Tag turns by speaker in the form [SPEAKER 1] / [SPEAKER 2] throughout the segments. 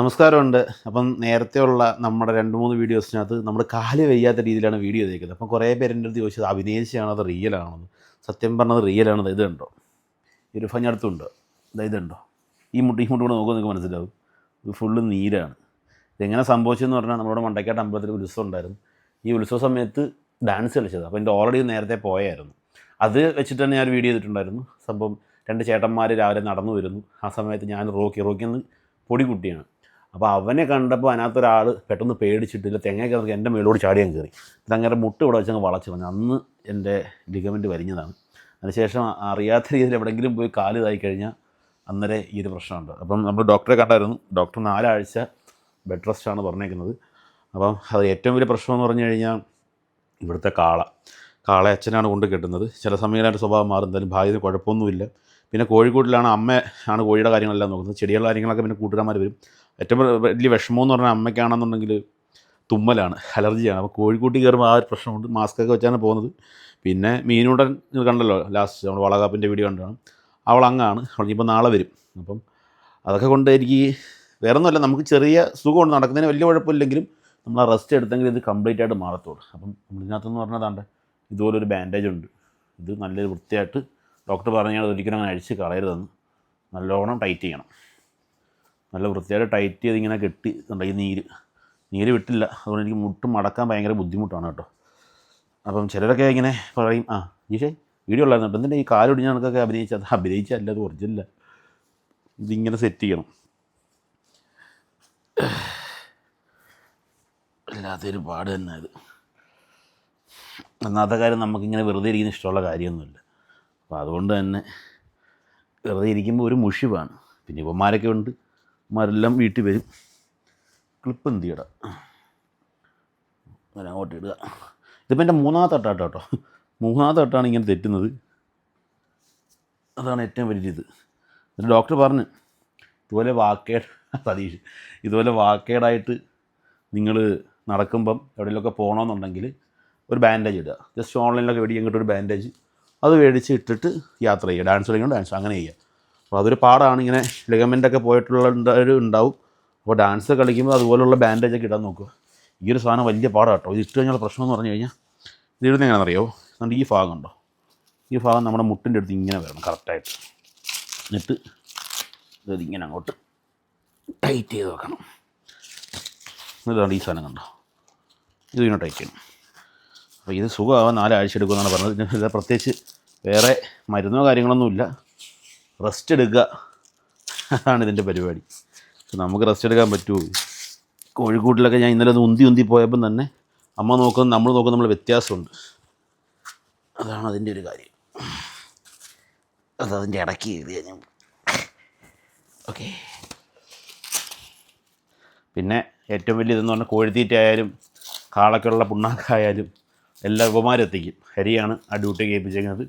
[SPEAKER 1] നമസ്കാരമുണ്ട്. അപ്പം നേരത്തെയുള്ള നമ്മുടെ രണ്ട് മൂന്ന് വീഡിയോസിനകത്ത് നമ്മൾ കാൽ വയ്യാത്ത രീതിയിലാണ് വീഡിയോ ചെയ്തേക്കുന്നത്. അപ്പം കുറേ പേര് അടുത്ത് ചോദിച്ചത് അഭിനയിച്ചാണോ അത് റിയൽ ആണോ? സത്യം പറഞ്ഞത് റിയൽ ആണോ. ഇത് ഉണ്ടോ ഒരു ഫഞ്ഞടുത്തുണ്ട് ഇതാ ഇതുണ്ടോ? ഈ മുട്ടി ഈ മുട്ടി കൂടെ നോക്കുമ്പോൾ നിങ്ങൾക്ക് മനസ്സിലാവും. ഇത് ഫുള്ള് നീരാണ്. ഇതെങ്ങനെ സംഭവിച്ചതെന്ന് പറഞ്ഞാൽ നമ്മുടെ മണ്ടക്കാട്ട് അമ്പലത്തിൽ ഉത്സവം ഉണ്ടായിരുന്നു. ഈ ഉത്സവ സമയത്ത് ഡാൻസ് കളിച്ചത്. അപ്പോൾ എന്റെ ഓൾറെഡി നേരത്തെ പോയായിരുന്നു. അത് വെച്ചിട്ട് തന്നെ ഞാൻ ഒരു വീഡിയോ ചെയ്തിട്ടുണ്ടായിരുന്നു. സംഭവം രണ്ട് ചേട്ടന്മാർ രാവിലെ നടന്നു വരുന്നു. ആ സമയത്ത് ഞാൻ റോക്കി റോക്കി എന്ന് പൊടിക്കുട്ടിയാണ് അപ്പോൾ അവനെ കണ്ടപ്പോൾ അതിനകത്തൊരാൾ പെട്ടെന്ന് പേടിച്ചിട്ടില്ല. തെങ്ങയൊക്കെ കയറി എന്റെ മേലോട് ചാടിയാൻ കയറി. അങ്ങനെ മുട്ട് ഇവിടെ വെച്ചങ്ങ് വളച്ച് പറഞ്ഞു അന്ന് എന്റെ ലിഗമെന്റ് വരിഞ്ഞതാണ്. അതിനുശേഷം അറിയാത്ത രീതിയിൽ എവിടെയെങ്കിലും പോയി കാൽ ഇതായി കഴിഞ്ഞാൽ അന്നേരം ഈ ഒരു പ്രശ്നമുണ്ട്. അപ്പം നമ്മൾ ഡോക്ടറെ കണ്ടായിരുന്നു. ഡോക്ടർ നാലാഴ്ച ബെഡ് റെസ്റ്റാണ് പറഞ്ഞേക്കുന്നത്. അപ്പം അത് ഏറ്റവും വലിയ പ്രശ്നം എന്ന് പറഞ്ഞു കഴിഞ്ഞാൽ ഇവിടുത്തെ കാള. കാളെ അച്ഛനാണ് കൊണ്ട് കെട്ടുന്നത്. ചില സമയങ്ങളായിട്ട് സ്വഭാവം മാറും. എന്തായാലും ഭാര്യന് കുഴപ്പമൊന്നുമില്ല. പിന്നെ കോഴിക്കോട്ടിലാണ് അമ്മ ആണ് കോഴിയുടെ കാര്യങ്ങളെല്ലാം നോക്കുന്നത്. ചെടികളുടെ കാര്യങ്ങളൊക്കെ പിന്നെ കൂട്ടുകാരന്മാർ വരും. ഏറ്റവും വലിയ വിഷമം എന്ന് പറഞ്ഞാൽ അമ്മയ്ക്കാണെന്നുണ്ടെങ്കിൽ തുമ്മലാണ് അലർജിയാണ്. അപ്പോൾ കോഴിക്കോട്ടിൽ കയറുമ്പോൾ ആ ഒരു പ്രശ്നമുണ്ട്. മാസ്കൊക്കെ വെച്ചാണ് പോകുന്നത്. പിന്നെ മീനുടൻ കണ്ടല്ലോ ലാസ്റ്റ് നമ്മൾ വളകാപ്പിന്റെ വീഡിയോ കണ്ടാണ് അവൾ അങ്ങാണ്. അവൾ ഇനിയിപ്പോൾ നാളെ വരും. അപ്പം അതൊക്കെ കൊണ്ട് എനിക്ക് വേറെ ഒന്നുമല്ല നമുക്ക് ചെറിയ സുഖമുണ്ട്. നടക്കുന്നതിന് വലിയ കുഴപ്പമില്ലെങ്കിലും നമ്മൾ ആ റെസ്റ്റ് എടുത്തെങ്കിൽ ഇത് കംപ്ലീറ്റ് ആയിട്ട് മാറത്തുള്ളൂ. അപ്പം നമ്മളിതിനകത്തെന്ന് പറഞ്ഞതാണ്ട് ഇതുപോലൊരു ബാൻഡേജ് ഉണ്ട്. ഇത് നല്ലൊരു വൃത്തിയായിട്ട് ഡോക്ടർ പറഞ്ഞാൽ ഒരിക്കലും അങ്ങനെ അഴിച്ച് കളയരുതെന്ന്. നല്ലോണം ടൈറ്റ് ചെയ്യണം. നല്ല വൃത്തിയായിട്ട് ടൈറ്റ് ചെയ്ത് ഇങ്ങനെ കെട്ടി ഉണ്ടായി നീര്. നീര് വിട്ടില്ല. അതുകൊണ്ട് എനിക്ക് മുട്ട് മടക്കാൻ ഭയങ്കര ബുദ്ധിമുട്ടാണ് കേട്ടോ. അപ്പം ചിലരൊക്കെ ഇങ്ങനെ പറയും ആ ഈശേ വീഡിയോ ഉള്ളായിരുന്നു എന്തിന്റെ ഈ കാലൊടിഞ്ഞ കണക്കൊക്കെ അഭിനയിച്ചത്? അഭിനയിച്ചല്ല അത് ഒറിജിനല്ല ഇതിങ്ങനെ സെറ്റ് ചെയ്യണം. അല്ലാത്തൊരു പാട് തന്നെ അത്. ഒന്നാമത്തെ കാര്യം നമുക്കിങ്ങനെ വെറുതെ ഇരിക്കുന്ന ഇഷ്ടമുള്ള കാര്യമൊന്നുമില്ല. അപ്പോൾ അതുകൊണ്ട് തന്നെ വെറുതെ ഇരിക്കുമ്പോൾ ഒരു മുഷിവാണ്. പിന്നെ ഇവന്മാരൊക്കെ ഉണ്ട്. ഇവന്മാരെല്ലാം വീട്ടിൽ വരും. ക്ലിപ്പ് എന്ത് ചെയ്യടാ? അങ്ങനെ അങ്ങോട്ട് ഇടുക. ഇതിപ്പോൾ എന്റെ മൂന്നാമത്തെ തട്ടാട്ടോ. കേട്ടോ മൂന്നാമത്തെ തട്ടാണ് ഇങ്ങനെ തെറ്റുന്നത്. അതാണ് ഏറ്റവും വലിയ ഇത് എന്നിട്ട് ഡോക്ടർ പറഞ്ഞു ഇതുപോലെ വാക്കേഡ് സതീഷ് ഇതുപോലെ വാക്കേടായിട്ട് നിങ്ങൾ നടക്കുമ്പം എവിടെയെങ്കിലുമൊക്കെ പോകണമെന്നുണ്ടെങ്കിൽ ഒരു ബാൻഡേജ് ഇടുക. ജസ്റ്റ് ഓൺലൈനിലൊക്കെ മേടിക്കാൻ കിട്ടും ഒരു ബാൻഡേജ് അത് മേടിച്ച് ഇട്ടിട്ട് യാത്ര ചെയ്യുക. ഡാൻസ് കളിക്കണം ഡാൻസ് അങ്ങനെ ചെയ്യുക. അപ്പോൾ അതൊരു പാടാണ്. ഇങ്ങനെ ലിഗമെന്റൊക്കെ പോയിട്ടുള്ള ഉണ്ടാവും. അപ്പോൾ ഡാൻസ് കളിക്കുമ്പോൾ അതുപോലുള്ള ബാൻഡേജ് ഒക്കെ ഇടാൻ നോക്കുക. ഈ ഒരു സാധനം വലിയ പാടാണ് കേട്ടോ ഇത് ഇട്ട് കഴിഞ്ഞാൽ പ്രശ്നം എന്ന് പറഞ്ഞു കഴിഞ്ഞാൽ ഇത് ഇടുന്ന എങ്ങനെയാണെന്നറിയോ? അതുകൊണ്ട് ഈ ഭാഗം ഉണ്ടോ ഈ ഭാഗം നമ്മുടെ മുട്ടിന്റെ അടുത്ത് ഇങ്ങനെ വരണം കറക്റ്റായിട്ട് എന്നിട്ട് ഇത് ഇങ്ങനെ അങ്ങോട്ട് ടൈറ്റ് ചെയ്ത് വെക്കണം. എന്നിട്ടാണ് ഈ സാധനം കണ്ടോ? ഇത് ഇങ്ങനെ ടൈറ്റ് ചെയ്യണം. അപ്പോൾ ഇത് സുഖമാവാൻ നാലാഴ്ച എടുക്കുമെന്നാണ് പറഞ്ഞത്. ഇതിന് ഇത് പ്രത്യേകിച്ച് വേറെ മരുന്നോ കാര്യങ്ങളൊന്നുമില്ല റെസ്റ്റ് എടുക്കുക അതാണ് ഇതിന്റെ പരിപാടി. നമുക്ക് റെസ്റ്റ് എടുക്കാൻ പറ്റുമോ കോഴിക്കോട്ടിലൊക്കെ ഞാൻ ഇന്നലെ ഒന്ന് ഉന്തി ഉന്തി പോയപ്പം തന്നെ അമ്മ നോക്കുന്ന നമ്മൾ നോക്കുന്ന നമ്മൾ വ്യത്യാസമുണ്ട്. അതാണ് അതിന്റെ ഒരു കാര്യം. അതതിന്റെ ഇടയ്ക്ക് എഴുതിയ ഞാൻ ഓക്കെ പിന്നെ ഏറ്റവും വലിയ ഇതെന്ന് പറഞ്ഞാൽ കോഴിത്തീറ്റ ആയാലും കാളക്കുള്ള പുണ്ണാക്കായാലും എല്ലാ ഉപമാരും എത്തിക്കും ഹരിയാണ് ആ ഡ്യൂട്ടി കേൾപ്പിച്ചിരിക്കുന്നത്.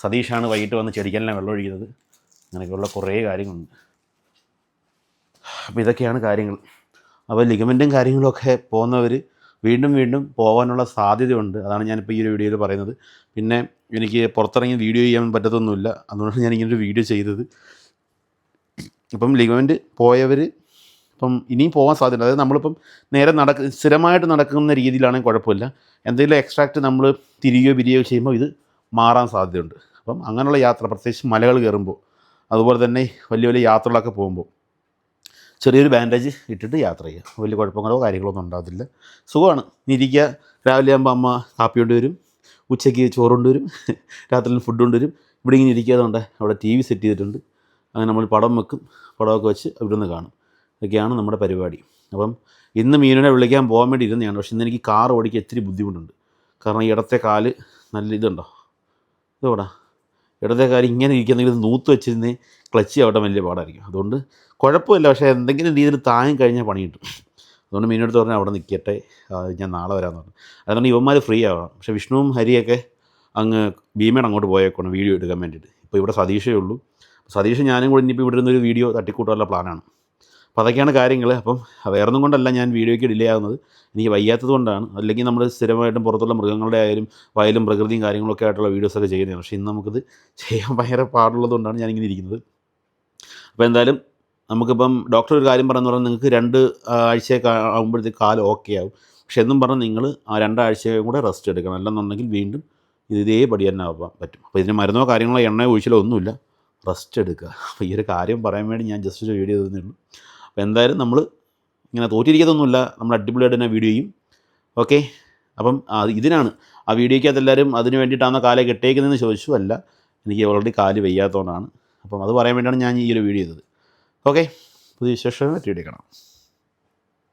[SPEAKER 1] സതീഷാണ് വൈകിട്ട് വന്ന് ചെടിക്കെല്ലാം വെള്ളം ഒഴിക്കുന്നത്. അങ്ങനെയൊക്കെയുള്ള കുറേ കാര്യങ്ങളുണ്ട്. അപ്പോൾ ഇതൊക്കെയാണ് കാര്യങ്ങൾ. അപ്പോൾ ലിഗമെന്റും കാര്യങ്ങളൊക്കെ പോകുന്നവർ വീണ്ടും വീണ്ടും പോകാനുള്ള സാധ്യതയുണ്ട്. അതാണ് ഞാനിപ്പോൾ ഈ ഒരു വീഡിയോയിൽ പറയുന്നത്. പിന്നെ എനിക്ക് പുറത്തിറങ്ങി വീഡിയോ ചെയ്യാൻ പറ്റത്തൊന്നുമില്ല. അതുകൊണ്ടാണ് ഞാൻ ഇങ്ങനൊരു വീഡിയോ ചെയ്തത്. ഇപ്പം ലിഗമെന്റ് പോയവർ ഇപ്പം ഇനിയും പോകാൻ സാധ്യത അതായത് നമ്മളിപ്പം നേരെ നടക്ക സ്ഥിരമായിട്ട് നടക്കുന്ന രീതിയിലാണെങ്കിൽ കുഴപ്പമില്ല. എന്തെങ്കിലും എക്സ്ട്രാക്റ്റ് നമ്മൾ തിരികെയോ വിരിയോ ചെയ്യുമ്പോൾ ഇത് മാറാൻ സാധ്യതയുണ്ട്. അപ്പം അങ്ങനെയുള്ള യാത്ര പ്രത്യേകിച്ച് മലകൾ കയറുമ്പോൾ അതുപോലെ തന്നെ വലിയ വലിയ യാത്രകളൊക്കെ പോകുമ്പോൾ ചെറിയൊരു ബാൻഡേജ് ഇട്ടിട്ട് യാത്ര ചെയ്യുക. വലിയ കുഴപ്പങ്ങളോ കാര്യങ്ങളോ ഒന്നും ഉണ്ടാകത്തില്ല. സുഖമാണ്. ഇരിക്കുക. രാവിലെ ആകുമ്പോൾ അമ്മ കാപ്പി കൊണ്ടുവരും ഉച്ചയ്ക്ക് ചോറ് കൊണ്ടുവരും രാത്രി ഫുഡ് കൊണ്ടുവരും ഇവിടെ ഇങ്ങനെ ഇരിക്കാതുകൊണ്ട് അവിടെ ടി വി സെറ്റ് ചെയ്തിട്ടുണ്ട്. അങ്ങനെ നമ്മൾ പടം വെക്കും. പടമൊക്കെ വെച്ച് ഇവിടുന്ന് കാണും. ഇതൊക്കെയാണ് നമ്മുടെ പരിപാടി. അപ്പം ഇന്ന് മീനിനെ വിളിക്കാൻ പോകാൻ വേണ്ടി ഇരുന്നതാണ്. പക്ഷെ ഇന്ന് എനിക്ക് കാർ ഓടിക്കാൻ ഇത്തിരി ബുദ്ധിമുട്ടുണ്ട്. കാരണം ഇടത്തെ കാൽ നല്ല ഇതുണ്ടോ? ഇതോടാ. ഇടത്തെ കാൽ ഇങ്ങനെ ഇരിക്കുന്നെങ്കിൽ നൂത്ത് വെച്ചിരുന്ന് ക്ലച്ച് ആവട്ടെ വലിയ പാടായിരിക്കും. അതുകൊണ്ട് കുഴപ്പമില്ല. പക്ഷേ എന്തെങ്കിലും രീതിയിൽ താങ്ങി കഴിഞ്ഞാൽ പണി കിട്ടും. അതുകൊണ്ട് മീനെടുത്ത് പറഞ്ഞാൽ അവിടെ നിൽക്കട്ടെ. ഞാൻ നാളെ വരാമെന്ന് പറഞ്ഞു. അതുകൊണ്ട് ഇവന്മാർ ഫ്രീ ആവണം പക്ഷേ വിഷ്ണുവും ഹരിയൊക്കെ അങ്ങ് ഭീമയുടെ അങ്ങോട്ട് പോയേക്കണം വീഡിയോ എടുക്കാൻ വേണ്ടിയിട്ട്. ഇപ്പോൾ ഇവിടെ സതീഷേ ഉള്ളൂ. സതീഷ് ഞാനും കൂടി ഇനിയിപ്പോൾ ഇവിടെ നിന്നൊരു വീഡിയോ തട്ടിക്കൂട്ടാനുള്ള പ്ലാനാണ്. അപ്പോൾ അതൊക്കെയാണ് കാര്യങ്ങൾ അപ്പം വേറൊന്നും കൊണ്ടല്ല ഞാൻ വീഡിയോയ്ക്ക് ഡിലേ ആകുന്നത് എനിക്ക് വയ്യാത്തത് കൊണ്ടാണ്. അല്ലെങ്കിൽ നമ്മൾ സ്ഥിരമായിട്ടും പുറത്തുള്ള മൃഗങ്ങളുടെ ആയാലും വയലും പ്രകൃതിയും കാര്യങ്ങളൊക്കെ ആയിട്ടുള്ള വീഡിയോസൊക്കെ ചെയ്യുന്നതാണ്. പക്ഷേ ഇന്ന് നമുക്കിത് ചെയ്യാൻ ഭയങ്കര പാടുള്ളത് കൊണ്ടാണ് ഞാനിങ്ങനെ ഇരിക്കുന്നത്. അപ്പോൾ എന്തായാലും നമുക്കിപ്പം ഡോക്ടർ ഒരു കാര്യം പറഞ്ഞു പറഞ്ഞാൽ നിങ്ങൾക്ക് രണ്ട് ആഴ്ച ആകുമ്പോഴത്തേക്ക് കാലം ഓക്കെ ആവും. പക്ഷെ എന്നും പറഞ്ഞ് നിങ്ങൾ ആ രണ്ടാഴ്ചയും കൂടെ റെസ്റ്റ് എടുക്കണം. അല്ലെന്നുണ്ടെങ്കിൽ വീണ്ടും ഇത് ഇതേപടി തന്നെ ആവാൻ പറ്റും. അപ്പോൾ ഇതിന് മരുന്നോ കാര്യങ്ങളോ എണ്ണയോ ഒഴിച്ചിലോ ഒന്നുമില്ല. റെസ്റ്റ് എടുക്കുക. അപ്പോൾ ഈ ഒരു കാര്യം പറയാൻ വേണ്ടി ഞാൻ ജസ്റ്റ് ഒരു വീഡിയോ തന്നേ ഉള്ളൂ. അപ്പോൾ എന്തായാലും നമ്മൾ ഇങ്ങനെ തോറ്റിരിക്കത്തൊന്നുമില്ല. നമ്മൾ അടിപൊളിയായിട്ട് തന്നെ വീഡിയോ ചെയ്യും. ഓക്കെ അപ്പം ഇതിനാണ്. ആ വീഡിയോയ്ക്കകത്ത് എല്ലാവരും അതിന് വേണ്ടിയിട്ടാണ് കാലം കെട്ടേക്കുന്നതെന്ന് ചോദിച്ചു. അല്ല എനിക്ക് ഓൾറെഡി കാൽ വയ്യാത്തതുകൊണ്ടാണ്. അപ്പം അത് പറയാൻ വേണ്ടിയാണ് ഞാൻ ഈ ഒരു വീഡിയോ ചെയ്തത്. ഓക്കെ പുതിയ വിശേഷം വീഡിയോ കാണാം.